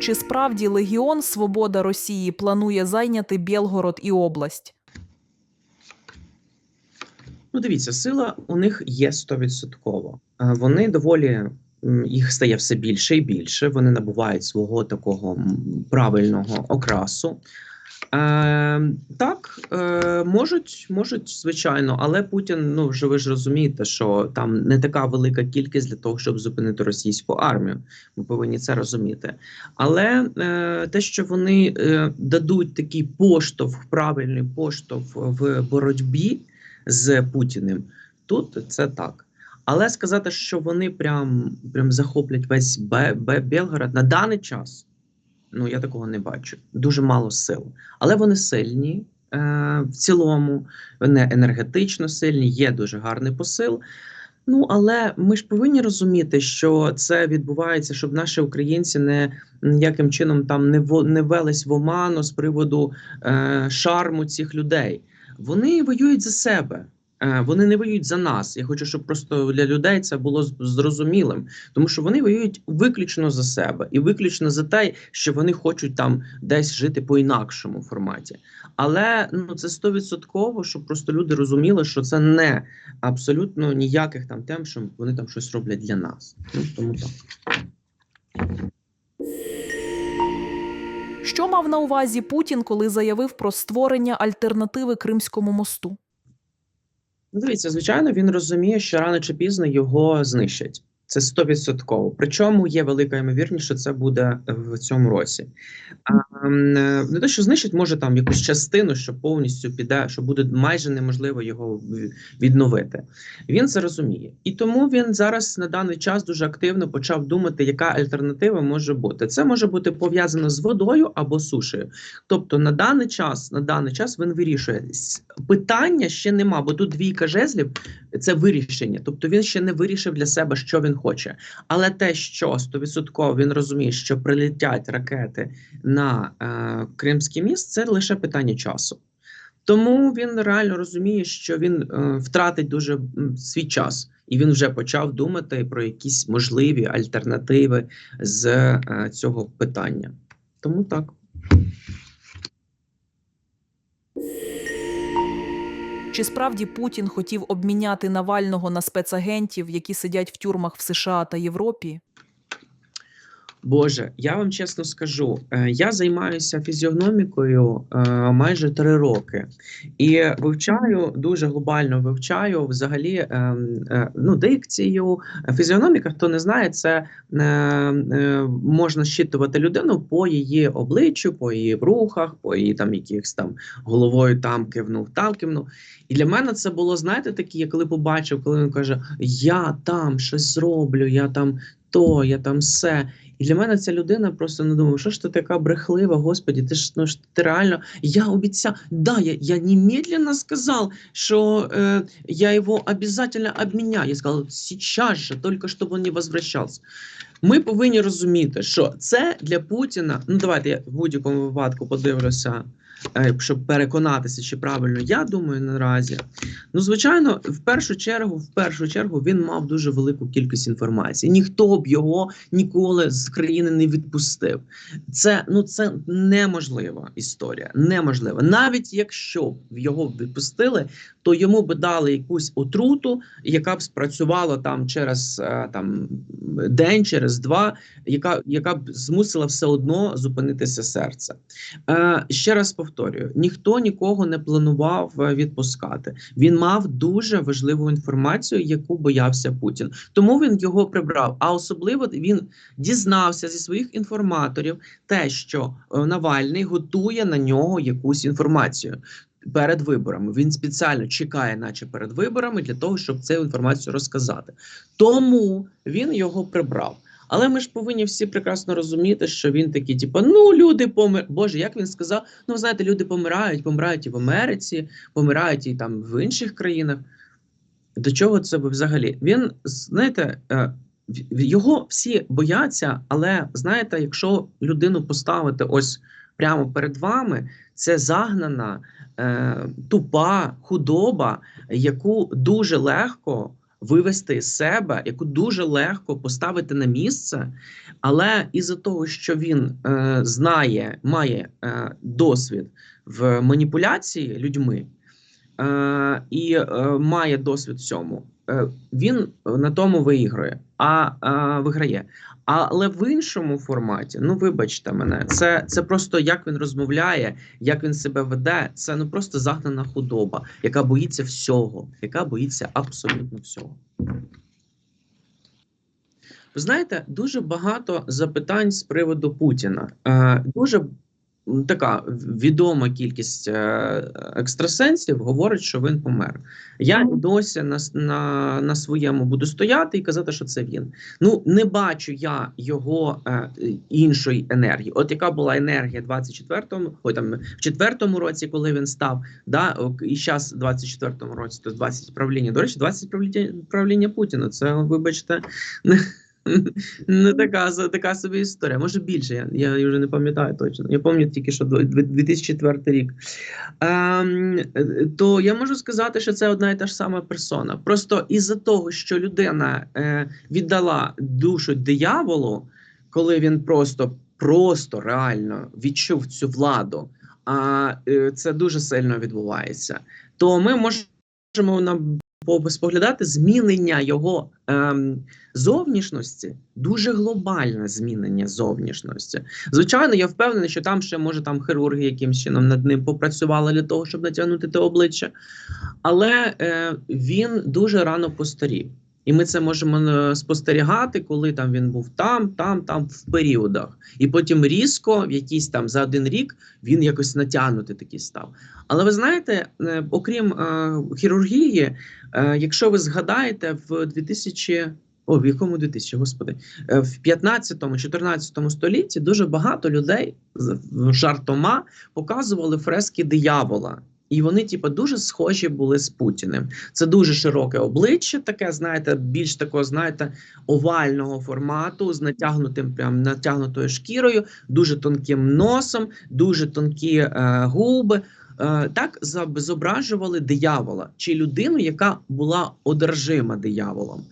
Чи справді Легіон Свобода Росії планує зайняти Білгород і область? Ну, дивіться, сила у них є стовідсотково. Е, Вони доволі їх стає все більше і більше. Вони набувають свого такого правильного окрасу. Е, так, е, можуть, можуть, звичайно, але Путін, ну вже ви ж розумієте, що там не така велика кількість для того, щоб зупинити російську армію. Ми повинні це розуміти. Але е, те, що вони е, дадуть такий поштовх, правильний поштовх в боротьбі з Путіним, тут це так. Але сказати, що вони прям, прям захоплять весь Бе- Бе- Белгород на даний час, ну я такого не бачу. Дуже мало сил. Але вони сильні е, в цілому, вони енергетично сильні, є дуже гарний посил. Ну, але ми ж повинні розуміти, що це відбувається, щоб наші українці не ніяким чином там не во- не велись в оману з приводу е, шарму цих людей. Вони воюють за себе. Е, Вони не воюють за нас. Я хочу, щоб просто для людей це було зрозумілим, тому що вони воюють виключно за себе і виключно за те, що вони хочуть там десь жити по інакшому форматі. Але ну це стовідсотково, щоб просто люди розуміли, що це не абсолютно ніяких там тем, що вони там щось роблять для нас. Ну тому так. Що мав на увазі Путін, коли заявив про створення альтернативи Кримському мосту? Ну, дивіться, звичайно, він розуміє, що рано чи пізно його знищать. Це стовідсотково. Причому є велика ймовірність, що це буде в цьому році. А, е, не те, що знищить, може там якусь частину, що повністю піде, що буде майже неможливо його відновити. Він це розуміє, і тому він зараз на даний час дуже активно почав думати, яка альтернатива може бути. Це може бути пов'язано з водою або сушею. Тобто на даний час, на даний час він вирішує питання ще нема, бо тут двійка жезлів це вирішення. Тобто він ще не вирішив для себе, що він хоче. Але те, що стовідсотково він розуміє, що прилетять ракети на е, Кримський міст, це лише питання часу. Тому він реально розуміє, що він е, втратить дуже свій час, і він вже почав думати про якісь можливі альтернативи з е, цього питання. Тому так. Чи справді Путін хотів обміняти Навального на спецагентів, які сидять в тюрмах в США та Європі? Боже, я вам чесно скажу, е, я займаюся фізіогномікою е, майже три роки і вивчаю дуже глобально вивчаю взагалі е, е, ну, дикцію. Фізіогноміка, хто не знає, це можна щитувати людину по її обличчю, по її рухах, по її там якихось там головою там кивнув, там кивнув. І для мене це було, знаєте, такі, я коли побачив, коли він каже: Я там щось зроблю, я там то, я там все. І для мене ця людина просто не думає, що ж ти така брехлива, господі, ти ж ну ж ти реально. Я обіцяв, да, я, я немедленно сказав, що е, я його обов'язково обміняю. Я сказав, сейчас же, тільки щоб він не возвращався. Ми повинні розуміти, що це для Путіна. Ну давайте я в будь-якому випадку подивлюся, щоб переконатися, чи правильно я думаю наразі. Ну, звичайно, в першу чергу, в першу чергу, він мав дуже велику кількість інформації. Ніхто б його ніколи з країни не відпустив. Це ну це неможлива історія. Неможлива. Навіть якщо б його відпустили, то йому би дали якусь отруту, яка б спрацювала там через е, там день, через два, яка, яка б змусила все одно зупинитися серце. Е, ще раз повторюю: ніхто нікого не планував е, відпускати. Він мав дуже важливу інформацію, яку боявся Путін. Тому він його прибрав. А особливо він дізнався зі своїх інформаторів те, що е, Навальний готує на нього якусь інформацію. Перед виборами він спеціально чекає, наче перед виборами, для того, щоб цю інформацію розказати. Тому він його прибрав. Але ми ж повинні всі прекрасно розуміти, що він такий, типу, ну люди помер. Боже, як він сказав? Ну, ви знаєте, люди помирають, помирають і в Америці, помирають і там в інших країнах. До чого це взагалі? Він, знаєте, е, його всі бояться, але знаєте, якщо людину поставити ось прямо перед вами, це загнана, е, тупа худоба, яку дуже легко вивести з себе, яку дуже легко поставити на місце, але із-за того, що він е, знає, має е, досвід в маніпуляції людьми е, і е, має досвід в цьому, він на тому виіграє, а е, виграє. Але в іншому форматі, ну вибачте мене, це, це просто як він розмовляє, як він себе веде. Це ну просто загнана худоба, яка боїться всього, яка боїться абсолютно всього. Ви знаєте, дуже багато запитань з приводу Путіна. Е, дуже така відома кількість е, екстрасенсів говорить, що він помер. Я досі на, на, на своєму буду стояти і казати, що це він. Ну, не бачу я його е, іншої енергії. От яка була енергія 24-му, ой, там в четвертому році, коли він став, да, і зараз в 24-му році, то 20 правління. До речі, 20 правління, правління Путіна. Це, вибачте, не, не така, така собі історія. Може більше, я, я вже не пам'ятаю точно. Я пам'ятаю тільки, що дв- дв- 2004 рік. Ем, е, то я можу сказати, що це одна і та ж сама персона. Просто із-за того, що людина е, віддала душу дияволу, коли він просто, просто реально відчув цю владу, а е, це дуже сильно відбувається, то ми можемо по- споглядати змінення його ем, зовнішності, дуже глобальне змінення зовнішності. Звичайно, я впевнений, що там ще може там хірурги якимсь чином над ним попрацювали для того, щоб натягнути те обличчя. Але е, він дуже рано постарів. І ми це можемо е, спостерігати, коли там він був там, там, там в періодах. І потім різко, в якийсь там за один рік, він якось натягнутий такий став. Але ви знаєте, е, окрім е, хірургії, е, якщо ви згадаєте, в 2000... О, в якому 2000, господи, Е, в 15-14 столітті дуже багато людей жартома показували фрески диявола. І вони, типу, дуже схожі були з Путіним. Це дуже широке обличчя, таке, знаєте, більш такого, знаєте, овального формату, з натягнутим, прям натягнутою шкірою, дуже тонким носом, дуже тонкі е, губи. Е, так зображували диявола чи людину, яка була одержима дияволом.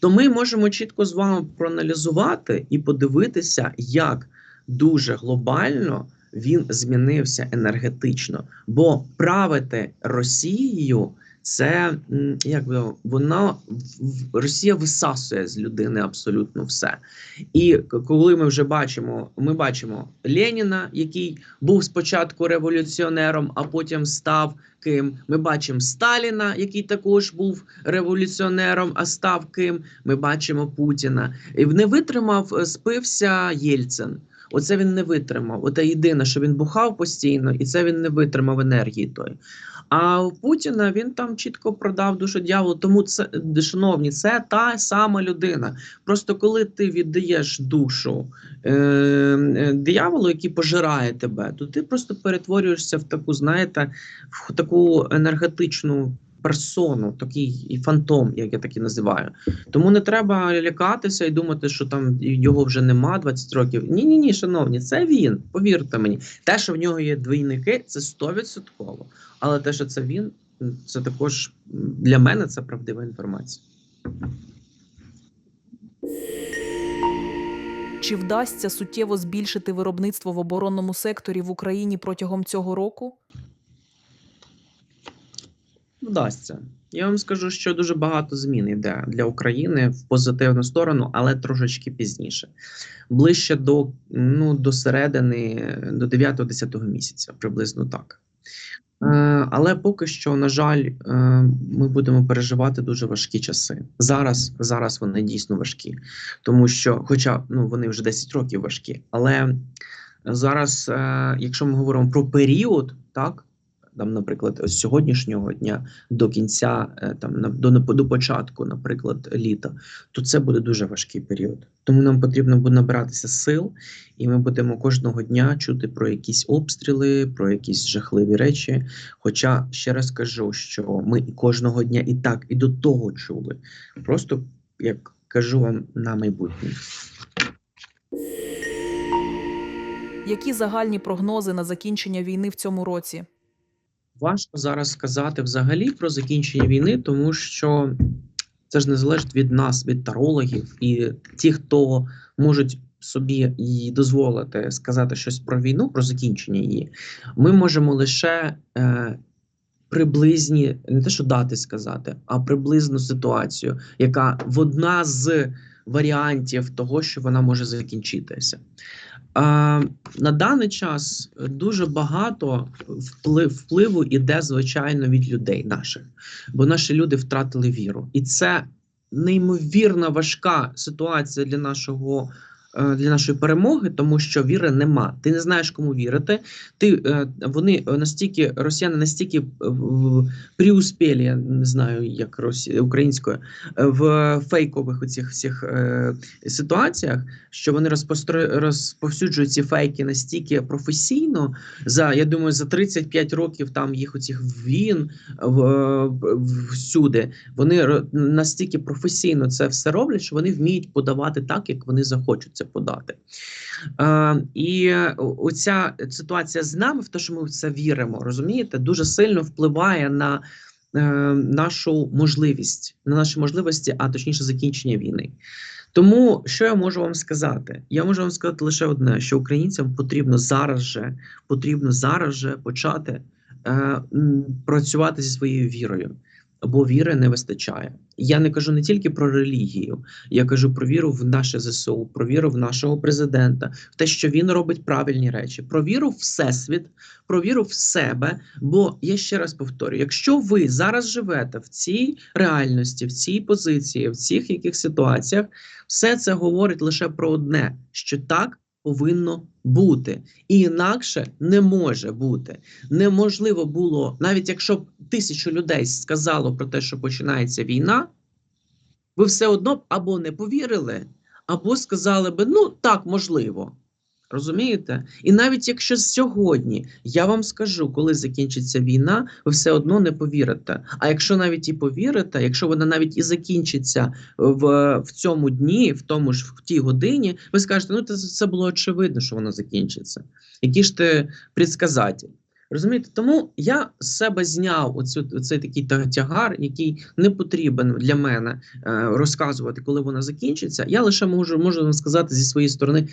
То ми можемо чітко з вами проаналізувати і подивитися, як дуже глобально він змінився енергетично. Бо правити Росією це як вона Росія висасує з людини абсолютно все. І коли ми вже бачимо, ми бачимо Леніна, який був спочатку революціонером, а потім став ким. Ми бачимо Сталіна, який також був революціонером, а став ким. Ми бачимо Путіна. І не витримав, е, спився Єльцин. Оце він не витримав. Оте єдине, що він бухав постійно, і це він не витримав енергії тої. А у Путіна він там чітко продав душу дьяволу. Тому це, шановні, це та сама людина. Просто коли ти віддаєш душу е, е, дияволу, який пожирає тебе, то ти просто перетворюєшся в таку, знаєте, в таку енергетичну персону, такий фантом, як я так і називаю. Тому не треба лякатися і думати, що там його вже нема 20 років. Ні, ні, ні, шановні, це він. Повірте мені, те, що в нього є двійники, це 100%. Але те, що це він, це також для мене це правдива інформація. Чи вдасться суттєво збільшити виробництво в оборонному секторі в Україні протягом цього року? Вдасться. Я вам скажу, що дуже багато змін йде для України в позитивну сторону, але трошечки пізніше. Ближче до, ну, до середини, до 9-10 місяця, приблизно так. Е, але поки що, на жаль, е, ми будемо переживати дуже важкі часи. Зараз, зараз вони дійсно важкі, тому що, хоча ну, вони вже 10 років важкі, але зараз, е, якщо ми говоримо про період, так там, наприклад, з сьогоднішнього дня до кінця, е, там до, до початку, наприклад, літа, то це буде дуже важкий період. Тому нам потрібно буде набиратися сил, і ми будемо кожного дня чути про якісь обстріли, про якісь жахливі речі. Хоча ще раз кажу, що ми кожного дня і так, і до того чули. Просто як кажу вам на майбутнє. Які загальні прогнози на закінчення війни в цьому році? Важко зараз сказати взагалі про закінчення війни, тому що Це ж не залежить від нас, від тарологів і ті, хто можуть собі і дозволити сказати щось про війну, про закінчення її. Ми можемо лише е, приблизні, не те, що дати сказати, а приблизну ситуацію, яка в одна з варіантів того, що вона може закінчитися. Е, на даний час дуже багато вплив, впливу іде, звичайно, від людей наших, бо наші люди втратили віру. І це неймовірно важка ситуація для нашого. Е, Для нашої перемоги, тому що віри нема. Ти не знаєш, кому вірити. Ти е, вони настільки росіяни настільки преуспєлі, я не знаю, як росі, українською, в фейкових оцих всіх е, ситуаціях, що вони розповсюджують ці фейки настільки професійно. За я думаю, за 35 років там їх оцих війн в, в- всюди. Вони настільки професійно це все роблять, що вони вміють подавати так, як вони захочуть це подати. Е, і оця ситуація з нами, в те, що ми в це віримо, розумієте, дуже сильно впливає на е, нашу можливість, на наші можливості, а точніше закінчення війни. Тому що я можу вам сказати? Я можу вам сказати лише одне: що українцям потрібно зараз же потрібно зараз же почати е, працювати зі своєю вірою, бо віри не вистачає. Я не кажу не тільки про релігію, я кажу про віру в наше ЗСУ, про віру в нашого президента, в те, що він робить правильні речі, про віру в всесвіт, про віру в себе. Бо я ще раз повторюю: якщо ви зараз живете в цій реальності, в цій позиції, в цих яких ситуаціях, все це говорить лише про одне: що так повинно бути, і інакше не може бути. Неможливо було, навіть якщо б тисячу людей сказало про те, що починається війна, ви все одно б або не повірили, або сказали би, ну так, можливо. Розумієте? І навіть якщо сьогодні я вам скажу, коли закінчиться війна, ви все одно не повірите. А якщо навіть і повірите, якщо вона навіть і закінчиться в, в цьому дні, в тому ж в тій годині, ви скажете, ну це, це було очевидно, що воно закінчиться. Які ж ти предсказатель? Розумієте, тому я з себе зняв оцю, оцей такий тягар, який не потрібен для мене е, розказувати, коли вона закінчиться. Я лише можу, можу вам сказати зі своєї сторони, е,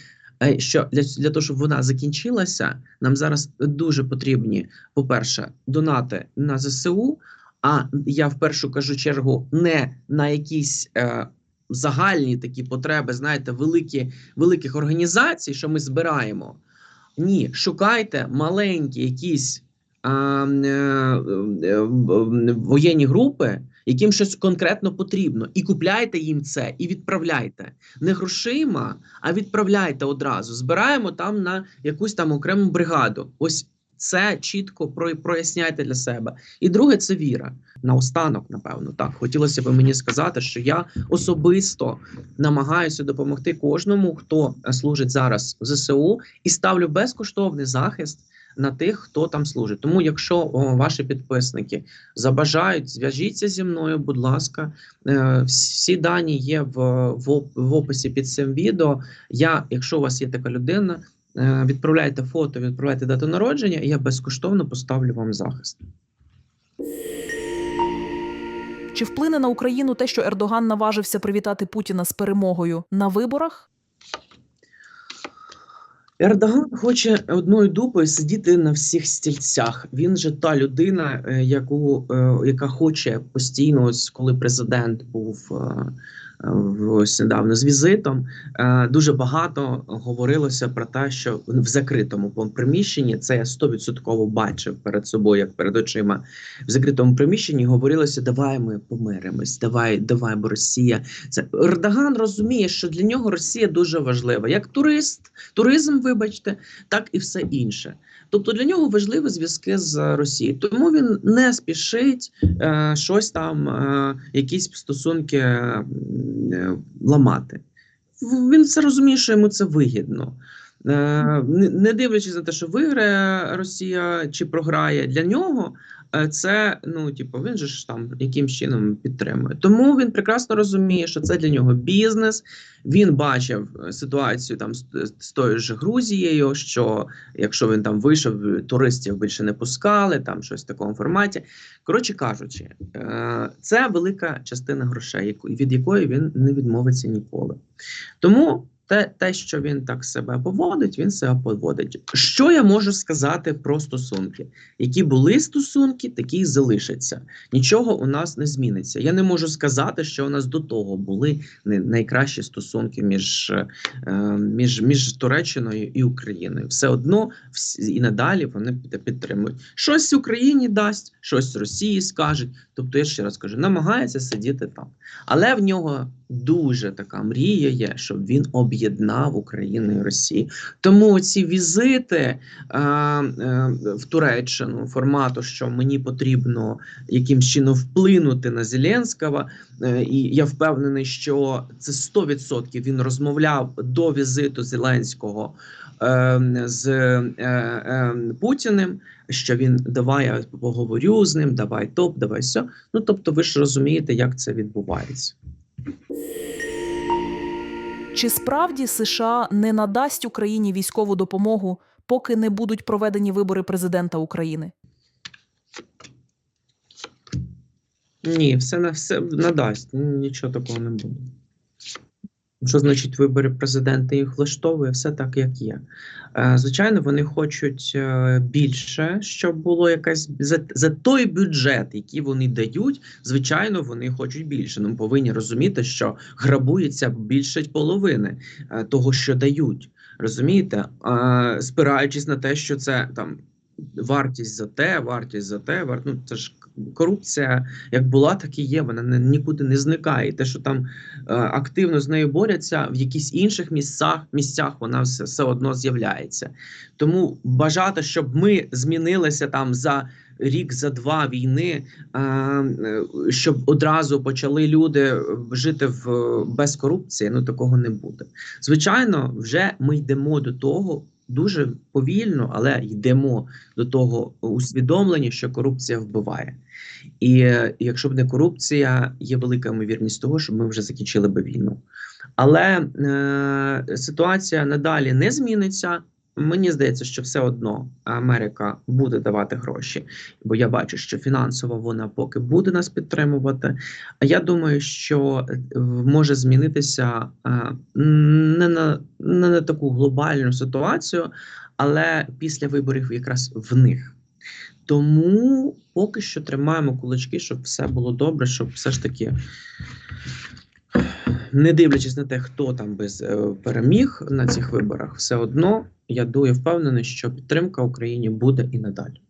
що для, для того, щоб вона закінчилася, нам зараз дуже потрібні, по-перше, донати на ЗСУ. А я в першу кажу чергу не на якісь. Е, Загальні такі потреби, знаєте, великі великих організацій, що ми збираємо. Ні, шукайте маленькі якісь а, е, е, воєнні групи, яким щось конкретно потрібно, і купляйте їм це, і відправляйте не грошима, а відправляйте одразу. Збираємо там на якусь там окрему бригаду. Ось це чітко проясняйте для себе. І друге це віра. Наостанок, напевно, так хотілося б мені сказати, що я особисто намагаюся допомогти кожному, хто служить зараз в ЗСУ, і ставлю безкоштовний захист на тих, хто там служить. Тому, якщо о, ваші підписники забажають, зв'яжіться зі мною, будь ласка. Е, всі дані є в, в, в описі під цим відео. Я, якщо у вас є така людина, е, відправляйте фото, відправляйте дату народження, і я безкоштовно поставлю вам захист. Чи вплине на Україну те, що Ердоган наважився привітати Путіна з перемогою на виборах? Ердоган хоче одною дупою сидіти на всіх стільцях. Він же та людина, е, яку е, яка хоче постійно, ось коли президент був е, ось недавно з візитом. Дуже багато говорилося про те, що в закритому приміщенні це я стовідсотково бачив перед собою, як перед очима. В закритому приміщенні говорилося: давай ми помиримось, давай, давай, бо Росія. Це Ердоган розуміє, що для нього Росія дуже важлива, як турист, туризм, вибачте, так і все інше. Тобто для нього важливі зв'язки з Росією. Тому він не спішить е, щось там, е, якісь стосунки е, е, ламати. Він все розуміє, що йому це вигідно. Е, не дивлячись на те, що виграє Росія чи програє для нього. Е, це ну, типу, він же ж там яким чином підтримує. Тому він прекрасно розуміє, що це для нього бізнес. Він бачив е, ситуацію там з, з тою ж Грузією, що якщо він там вийшов, туристів більше не пускали, там щось в такому форматі. Коротше кажучи, е, це велика частина грошей, від якої він не відмовиться ніколи. Тому те, те, що він так себе поводить, він себе поводить. Що я можу сказати про стосунки? Які були стосунки, такі й залишаться. Нічого у нас не зміниться. Я не можу сказати, що у нас до того були найкращі стосунки між, е, між, між Туреччиною і Україною. Все одно і надалі вони підтримують. Щось Україні дасть, щось Росії скажуть. Тобто, я ще раз кажу, намагається сидіти там. Але в нього дуже така мрія є, щоб він об'єднав Україну і Росію. Тому ці візити е, е, в Туреччину формату, що мені потрібно якимсь чином вплинути на Зеленського, е, і я впевнений, що це 100% він розмовляв до візиту Зеленського е, з е, е, Путіним. Що він давай я поговорю з ним, давай топ, давай сьо. Ну тобто, ви ж розумієте, як це відбувається. Чи справді США не надасть Україні військову допомогу, поки не будуть проведені вибори президента України? Ні, все на все надасть. Нічого такого не буде. Що значить вибори президента їх влаштовує, все так, як є. Е, Звичайно, вони хочуть е, більше, щоб було якась за, за той бюджет, який вони дають. Звичайно, вони хочуть більше. Ну, повинні розуміти, що грабується більше половини е, того, що дають. Розумієте? Спираючись на те, що це там вартість за те, вартість за те, вар... ну, це ж корупція як була, так і є. Вона не, нікуди не зникає. І те, що там е, активно з нею борються, в якісь інших місцях, місцях вона все, все одно з'являється. Тому бажати, щоб ми змінилися там за рік, за два війни, е, е, щоб одразу почали люди жити в без корупції, ну такого не буде. Звичайно, вже ми йдемо до того. Дуже повільно, але йдемо до того усвідомлення, що корупція вбиває. І е, якщо б не корупція, є велика ймовірність того, що ми вже закінчили би війну. Але е, ситуація надалі не зміниться. Мені здається, що все одно Америка буде давати гроші, бо я бачу, що фінансово вона поки буде нас підтримувати. А я думаю, що е, може змінитися е, не на, не на таку глобальну ситуацію, але після виборів якраз в них. Тому поки що тримаємо кулачки, щоб все було добре, щоб все ж таки, не дивлячись на те, хто там без е, переміг на цих виборах, все одно я дуже впевнений, що підтримка Україні буде і надалі.